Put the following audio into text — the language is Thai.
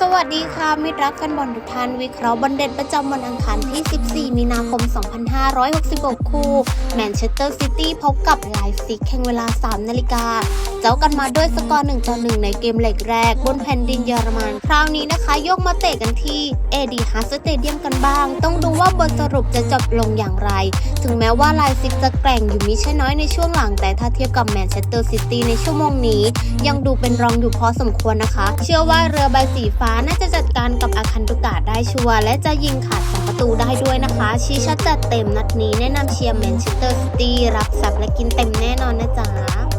สวัสดีค่ะมิตรรักแฟนบอลทุกท่านวิเคราะห์บอลเด่นประจำวันอังคารที่ 14 มีนาคม 2566 คู่ แมนเชสเตอร์ซิตี้พบกับไลฟ์ซิกแข่งเวลา 3 นาฬิกา จ้ากันมาด้วยสกอร์1ต่อ1ในเกมเล็กแรก บนแผ่นดินเยอรมัน คราวนี้นะคะยกมาเตะกันที่เอดีฮาสเตเดียมกันบ้าง ต้องดูว่าบทสรุปจะจบลงอย่างไร ถึงแม้ว่าไลฟ์ซิกจะแกร่งอยู่มิใช่น้อยในช่วงหลัง แต่ถ้าเทียบกับแมนเชสเตอร์ซิตี้ในชั่วโมงนี้ ยังดูเป็นรองอยู่พอสมควรนะคะ เชื่อว่าเรือใบสีฟ้าน่าจะจัดการกับอาคันตุกะได้ชัวร์และจะยิงขาดสองประตูได้ด้วยนะคะชี้ชัดจัดเต็มนัดนี้แนะนำเชียร์แมนเชสเตอร์ซิตี้รับสับและกินเต็มแน่นอนนะจ๊ะ